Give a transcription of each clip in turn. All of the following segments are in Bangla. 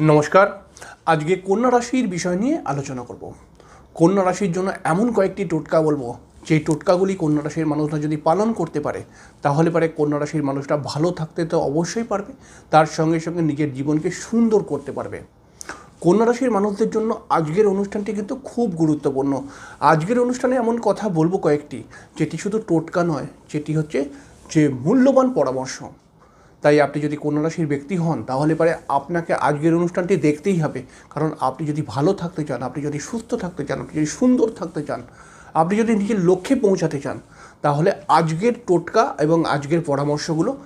নমস্কার। আজকে কন্যা রাশির বিষয় নিয়ে আলোচনা করব। কন্যা রাশির জন্য এমন কয়েকটি টোটকা বলব যে টোটকাগুলি কন্যা রাশির মানুষরা যদি পালন করতে পারে, তাহলে পারে কন্যা রাশির মানুষরা ভালো থাকতে তো অবশ্যই পারবে, তার সঙ্গে সঙ্গে নিজের জীবনকে সুন্দর করতে পারবে। কন্যা রাশির মানুষদের জন্য আজকের অনুষ্ঠানটি কিন্তু খুব গুরুত্বপূর্ণ। আজকের অনুষ্ঠানে এমন কথা বলব কয়েকটি, যেটি শুধু টোটকা নয়, যেটি হচ্ছে যে মূল্যবান পরামর্শ। তাই আপনি যদি কন্যা রাশির ব্যক্তি হন, তাহলে পরে আপনাকে আজকের অনুষ্ঠানটি দেখতেই হবে। কারণ আপনি যদি ভালো থাকতে চান, আপনি যদি সুস্থ থাকতে চান, আপনি যদি সুন্দর থাকতে চান, আপনি যদি নিজের লক্ষ্যে পৌঁছাতে চান, তাহলে আজকের টোটকা এবং আজকের পরামর্শগুলো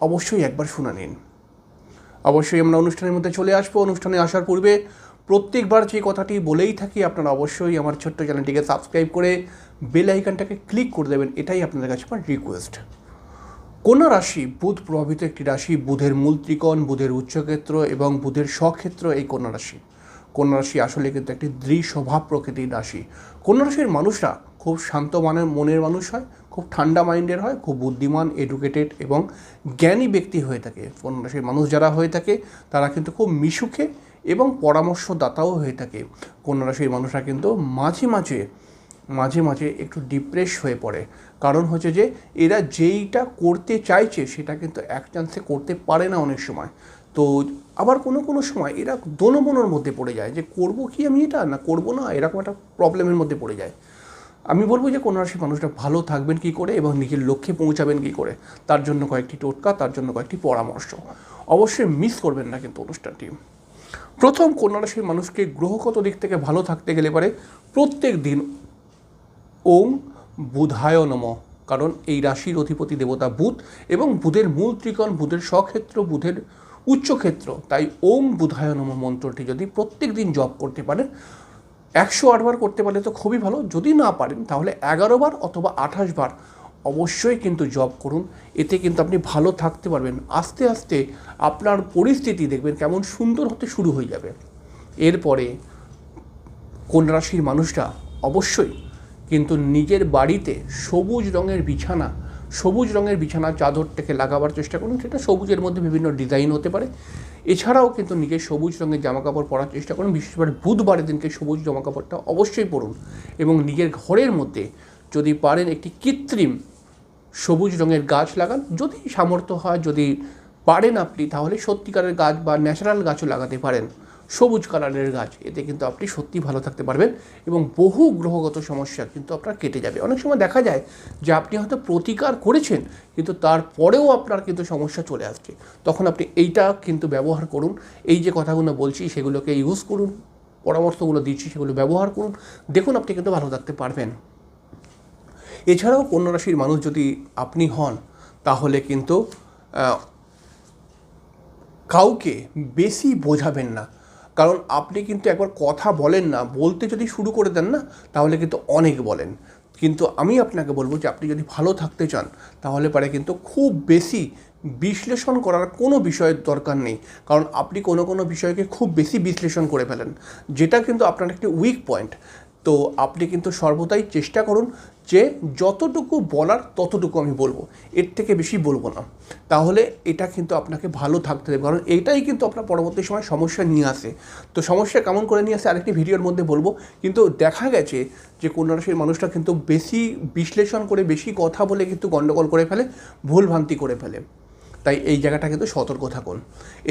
অবশ্যই একবার শুনে নিন। অবশ্যই আমরা অনুষ্ঠানের মধ্যে চলে আসব। অনুষ্ঠানে আসার পূর্বে প্রত্যেকবার যে কথাটি বলেই থাকি, আপনারা অবশ্যই আমার ছোট্ট চ্যানেলটিকে সাবস্ক্রাইব করে বেল আইকনটাকে ক্লিক করে দেবেন। এটাই আপনাদের কাছে আমার রিকোয়েস্ট। কন্যা রাশি বুধ প্রভাবিত একটি রাশি? বুধের মূল ত্রিকোণ বুধের উচ্চক্ষেত্র এবং বুধের স্বক্ষেত্র এই কন্যা রাশি? কন্যা রাশি আসলে কিন্তু একটি দৃঢ় স্বভাব প্রকৃতির রাশি। কন্যা রাশির মানুষরা খুব শান্ত মানের, মনের মানুষ হয়, খুব ঠান্ডা মাইন্ডের হয়, খুব বুদ্ধিমান, এডুকেটেড এবং জ্ঞানী ব্যক্তি হয়ে থাকে। কন্যা রাশির মানুষ যারা হয়ে থাকে, তারা কিন্তু খুব মিশুকে এবং পরামর্শদাতাও হয়ে থাকে। কন্যা রাশির মানুষরা কিন্তু মাঝে মাঝে মাঝে মাঝে একটু ডিপ্রেস হয়ে পড়ে। কারণ হচ্ছে যে, এরা যেইটা করতে চাইছে, সেটা কিন্তু এক চান্সে করতে পারে না অনেক সময়। তো আবার কোনো কোনো সময় এরা দোনোমনোর মধ্যে পড়ে যায় যে, করব কি আমি এটা? না, করব না? এরকম একটা প্রবলেমের মধ্যে পড়ে যায়। আমি বলব যে, কোনো রাশি মানুষটা ভালো থাকবেন কি করে এবং নিজের লক্ষ্যে পৌঁছাবেন কি করে? তার জন্য কয়েকটি টোটকা, তার জন্য কয়েকটি পরামর্শ। অবশ্যই মিস করবেন না কিন্তু অনুষ্ঠানটি। প্রথম কন্যা রাশির মানুষকে গ্রহগত দিক থেকে ভালো থাকতে গেলে পারে, প্রত্যেক দিন ওম বুধায় নম। কারণ এই রাশির অধিপতি দেবতা বুধ এবং বুধের মূল ত্রিকোণ, বুধের স্বক্ষেত্র, বুধের উচ্চক্ষেত্র। তাই ওম বুধায় নম মন্ত্রটি যদি প্রত্যেক দিন জপ করতে পারেন, একশো আটবার করতে পারলে তো খুবই ভালো। যদি না পারেন, তাহলে এগারো বার অথবা আঠাশ বার অবশ্যই কিন্তু জব করুন। এতে কিন্তু আপনি ভালো থাকতে পারবেন। আস্তে আস্তে আপনার পরিস্থিতি দেখবেন কেমন সুন্দর হতে শুরু হয়ে যাবে। এরপরে কোন রাশির মানুষরা অবশ্যই কিন্তু নিজের বাড়িতে সবুজ রঙের বিছানা, সবুজ রঙের বিছানা চাদর থেকে লাগাবার চেষ্টা করুন। সেটা সবুজের মধ্যে বিভিন্ন ডিজাইন হতে পারে। এছাড়াও কিন্তু নিজের সবুজ রঙের জামাকাপড় পরার চেষ্টা করুন। বিশেষ করে বুধবারের দিনকে সবুজ জামাকাপড়টা অবশ্যই পরুন এবং নিজের ঘরের মধ্যে যদি পারেন একটি কৃত্রিম সবুজ রঙের গাছ লাগান। যদি সামর্থ্য হয়, যদি পারেন আপনি, তাহলে সত্যিকারের গাছ বা ন্যাচারাল গাছও লাগাতে পারেন। সবুজ কালারের গাছ, এতে কিন্তু আপনি সত্যি ভালো থাকতে পারবেন এবং বহু গ্রহগত সমস্যা কিন্তু আপনার কেটে যাবে। অনেক সময় দেখা যায় যে আপনি হয়তো প্রতিকার করেছেন, কিন্তু তারপরেও আপনার কিন্তু সমস্যা চলে আসছে। তখন আপনি এইটা কিন্তু ব্যবহার করুন। এই যে কথাগুলো বলছি, সেগুলোকে ইউজ করুন। পরামর্শগুলো দিচ্ছি, সেগুলো ব্যবহার করুন। দেখুন আপনি কিন্তু ভালো থাকতে পারবেন। এছাড়াও কন্যা রাশির মানুষ যদি আপনি হন, তাহলে কিন্তু কাউকে বেশি বোঝাবেন না। কারণ আপনি কিন্তু একবার কথা বলেন না, বলতে যদি শুরু করে দেন না, তাহলে কিন্তু অনেক বলেন। কিন্তু আমি আপনাকে বলব যে আপনি যদি ভালো থাকতে চান, তাহলে পারে কিন্তু খুব বেশি বিশ্লেষণ করার কোনো বিষয়ের দরকার নেই। কারণ আপনি কোনো কোনো বিষয়কে খুব বেশি বিশ্লেষণ করে ফেলেন, যেটা কিন্তু আপনার একটি উইক পয়েন্ট তো আপনি কিন্তু সর্বদাই চেষ্টা করুন যে যতটুকু বলার ততটুকু আমি বলব। এর থেকে বেশি বলব না। তাহলে এটা কিন্তু আপনাকে ভালো থাকতে দেবে। কারণ এটাই কিন্তু আপনার পরবর্তী সময় সমস্যা নিয়ে আসে। তো সমস্যা কেমন করে নিয়ে আসে আরেকটি ভিডিওর মধ্যে বলব। কিন্তু দেখা গেছে যে কন্যা রাশির মানুষটা কিন্তু বেশি বিশ্লেষণ করে, বেশি কথা বলে কিন্তু গণ্ডগোল করে ফেলে ভুলভ্রান্তি করে ফেলে। তাই এই জায়গাটা কিন্তু সতর্ক থাকুন।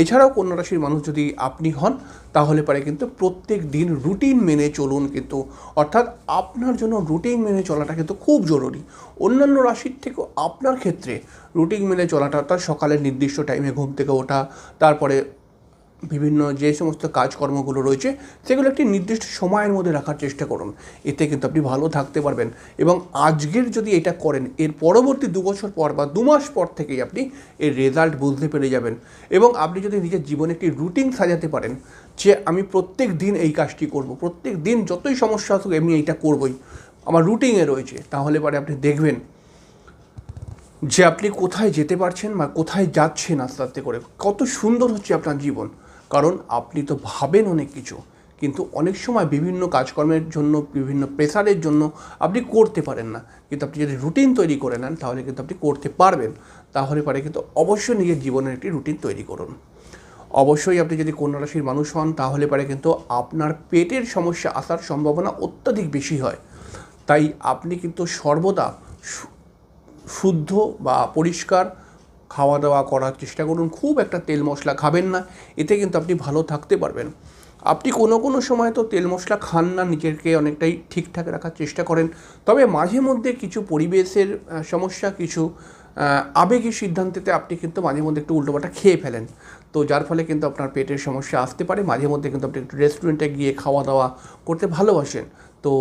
এছাড়াও কন্যা রাশির মানুষ যদি আপনি হন, তাহলে পারে কিন্তু প্রত্যেক দিন রুটিন মেনে চলুন কিন্তু। অর্থাৎ আপনার জন্য রুটিন মেনে চলাটা কিন্তু খুব জরুরি। অন্যান্য রাশির থেকেও আপনার ক্ষেত্রে রুটিন মেনে চলাটা, অর্থাৎ সকালের নির্দিষ্ট টাইমে ঘুম থেকে ওঠা, তারপরে বিভিন্ন যে সমস্ত কাজকর্মগুলো রয়েছে, সেগুলো একটি নির্দিষ্ট সময়ের মধ্যে রাখার চেষ্টা করুন। এতে কিন্তু আপনি ভালো থাকতে পারবেন। এবং আজকের যদি এটা করেন, এর পরবর্তী দু বছর পর বা দু মাস পর থেকেই আপনি এর রেজাল্ট বুঝতে পেরে যাবেন। এবং আপনি যদি নিজের জীবনে একটি রুটিন সাজাতে পারেন, যে আমি প্রত্যেক দিন এই কাজটি করব, প্রত্যেক দিন যতই সমস্যা আসুক, এমনি এইটা করবই। আমার রুটিনে রয়েছে। তাহলে পরে আপনি দেখবেন যে আপনি কোথায় যেতে পারছেন বা কোথায় যাচ্ছেন আস্তে আস্তে করে। কত সুন্দর হচ্ছে আপনার জীবন। কারণ আপনি তো ভাবেন অনেক কিছু, কিন্তু অনেক সময় বিভিন্ন কাজকর্মের জন্য, বিভিন্ন প্রেসারের জন্য আপনি করতে পারেন না। কিন্তু আপনি যদি রুটিন তৈরি করে নেন, তাহলে কিন্তু আপনি করতে পারবেন। তাহলে পারে কিন্তু অবশ্যই নিজের জীবনের একটি রুটিন তৈরি করুন। অবশ্যই আপনি যদি কন্যা রাশির মানুষ হন, তাহলে পারে কিন্তু আপনার পেটের সমস্যা আসার সম্ভাবনা অত্যাধিক বেশি হয়। তাই আপনি কিন্তু সর্বদা শুদ্ধ বা পরিষ্কার খাওয়া দাওয়া করার চেষ্টা করুন। খুব একটা তেল মশলা খাবেন না। এতে কিন্তু আপনি ভালো থাকতে পারবেন। আপনি কোনো কোনো সময় তো তেল মশলা খান না, নিজেকে অনেকটাই ঠিকঠাক রাখার চেষ্টা করেন। তবে মাঝে মধ্যে কিছু পরিবেশের সমস্যা, কিছু আবেগী সিদ্ধান্তেতে আপনি কিন্তু মাঝে মধ্যে একটু উল্টোপাল্টা খেয়ে ফেলেন। তো যার ফলে কিন্তু আপনার পেটের সমস্যা আসতে পারে। মাঝে মধ্যে কিন্তু আপনি একটু রেস্টুরেন্টে গিয়ে খাওয়া দাওয়া করতে ভালোবাসেন। তো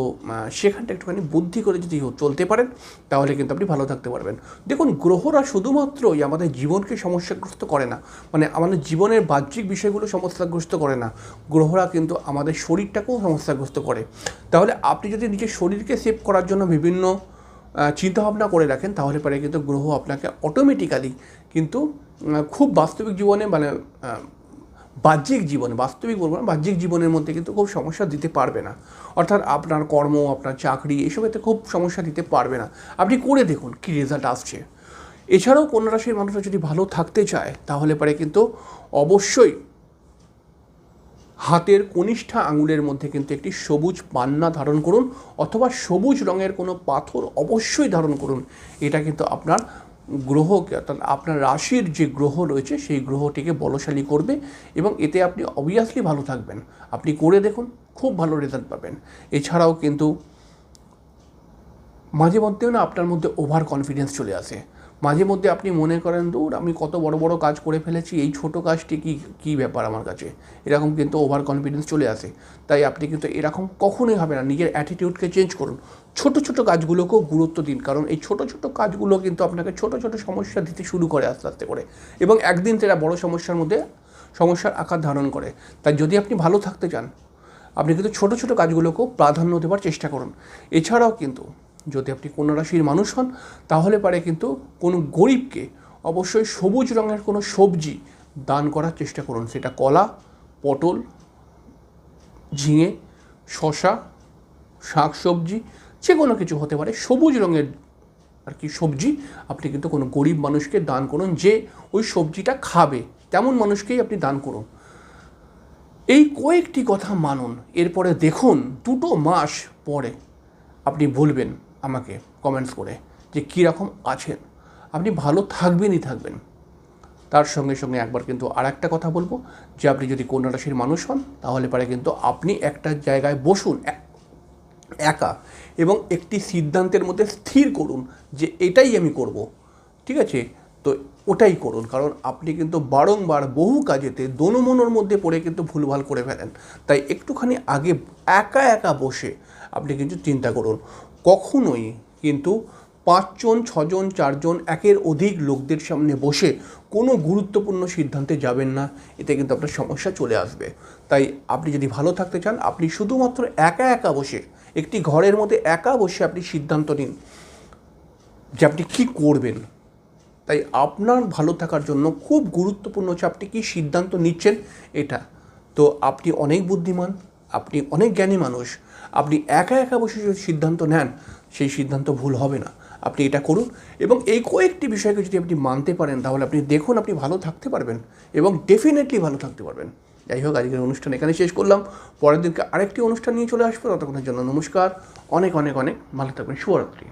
সেখানটা একটুখানি বুদ্ধি করে যদি চলতে পারেন, তাহলে কিন্তু আপনি ভালো থাকতে পারবেন। দেখুন, গ্রহরা শুধুমাত্রই আমাদের জীবনকে সমস্যাগ্রস্ত করে না মানে আমাদের জীবনের বাহ্যিক বিষয়গুলো সমস্যাগ্রস্ত করে না, গ্রহরা কিন্তু আমাদের শরীরটাকেও সমস্যাগ্রস্ত করে। তাহলে আপনি যদি নিজের শরীরকে সেভ করার জন্য বিভিন্ন চিন্তাভাবনা করে রাখেন, তাহলে পরে কিন্তু গ্রহ আপনাকে অটোমেটিক্যালি কিন্তু খুব বাস্তবিক জীবনে মানে বাহ্যিক জীবনে, বাস্তবিক বলব না, বাহ্যিক জীবনের মধ্যে কিন্তু খুব সমস্যা দিতে পারবে না। অর্থাৎ আপনার কর্ম, আপনার চাকরি এসবেতে খুব সমস্যা দিতে পারবে না। আপনি করে দেখুন কী রেজাল্ট আসছে। এছাড়াও কন্যা রাশির মানুষরা যদি ভালো থাকতে চায়, তাহলে পরে কিন্তু অবশ্যই হাতের কনিষ্ঠা আঙুলের মধ্যে কিন্তু একটি সবুজ পান্না ধারণ করুন, অথবা সবুজ রঙের কোনো পাথর অবশ্যই ধারণ করুন। এটা কিন্তু আপনার গ্রহকে অর্থাৎ আপনার রাশির যে গ্রহ রয়েছে, সেই গ্রহটিকে বলশালী করবে এবং এতে আপনি অবভিয়াসলি ভালো থাকবেন। আপনি করে দেখুন, খুব ভালো রেজাল্ট পাবেন। এছাড়াও কিন্তু মাঝে মধ্যেও না আপনার মধ্যে ওভার কনফিডেন্স চলে আসে। মাঝে মধ্যে আপনি মনে করেন দূর আমি কত বড় বড় কাজ করে ফেলেছি, এই ছোট কাজটি কি, কী ব্যাপার আমার কাছে? এরকম কিন্তু ওভার কনফিডেন্স চলে আসে। তাই আপনি কিন্তু এরকম কখনোই হবে না। নিজের অ্যাটিটিউডকে চেঞ্জ করুন। ছোট ছোট কাজগুলোকেও গুরুত্ব দিন। কারণ এই ছোট ছোট কাজগুলো কিন্তু আপনাকে ছোট ছোট সমস্যা দিতে শুরু করে আস্তে আস্তে করে। এবং একদিন সেটা বড় সমস্যার মধ্যে সমস্যার আকার ধারণ করে। তাই যদি আপনি ভালো থাকতে চান, আপনি কিন্তু ছোট ছোট কাজগুলোকেও প্রাধান্য দেওয়ার চেষ্টা করুন। এছাড়াও কিন্তু যদি আপনি কোনো রাশির মানুষ হন, তাহলে পারে কিন্তু কোনো গরিবকে অবশ্যই সবুজ রঙের কোনো সবজি দান করার চেষ্টা করুন। সেটা কলা, পটল, ঝিঙে শশা শাক সবজি যে কোনো কিছু হতে পারে। সবুজ রঙের আর কি সবজি আপনি কিন্তু কোনো গরিব মানুষকে দান করুন যে ওই সবজিটা খাবে। তেমন মানুষকেই আপনি দান করুন। এই কয়েকটি কথা মানুন। এরপরে দেখুন, দুটো মাস পরে আপনি বলবেন আমাকে কমেন্টস করে যে কীরকম আছেন? আপনি ভালো থাকবেনই থাকবেন। তার সঙ্গে সঙ্গে একবার কিন্তু আর একটা কথা বলব, যে আপনি যদি কন্যা রাশির মানুষ হন, তাহলে পরে কিন্তু আপনি একটা জায়গায় বসুন এক- এবং একটি সিদ্ধান্তের মধ্যে স্থির করুন যে এটাই আমি করব। ঠিক আছে? তো ওটাই করুন, কারণ আপনি কিন্তু বারংবার বহু কাজেতে দোনমনোর মধ্যে পড়ে কিন্তু ভুলভাল করে ফেলেন। তাই একটুখানি আগে একা একা বসে আপনি কিন্তু চিন্তা করুন। কখনোই কিন্তু পাঁচজন, ছজন, চারজন, একের অধিক লোকদের সামনে বসে কোনো গুরুত্বপূর্ণ সিদ্ধান্তে যাবেন না। এতে কিন্তু আপনার সমস্যা চলে আসবে। তাই আপনি যদি ভালো থাকতে চান, আপনি শুধুমাত্র একা একা বসে, একটি ঘরের মধ্যে একা বসে আপনি সিদ্ধান্ত নিন যে আপনি কী করবেন। তাই আপনার ভালো থাকার জন্য খুব গুরুত্বপূর্ণ হচ্ছে আপনি কী সিদ্ধান্ত নিচ্ছেন, এটা। তো আপনি অনেক বুদ্ধিমান আপনি অনেক জ্ঞানী মানুষ, আপনি একা একা বসে যদি সিদ্ধান্ত নেন, সেই সিদ্ধান্ত ভুল হবে না। আপনি এটা করুন এবং এই কয়েকটি বিষয়কে যদি আপনি মানতে পারেন, তাহলে আপনি দেখুন আপনি ভালো থাকতে পারবেন এবং ডেফিনেটলি ভালো থাকতে পারবেন। যাই হোক, আজকের অনুষ্ঠান এখানে শেষ করলাম। পরের দিনকে আরেকটি অনুষ্ঠান নিয়ে চলে আসব। ততক্ষণের জন্য নমস্কার। অনেক অনেক অনেক ভালো থাকবেন। শুভরাত্রি।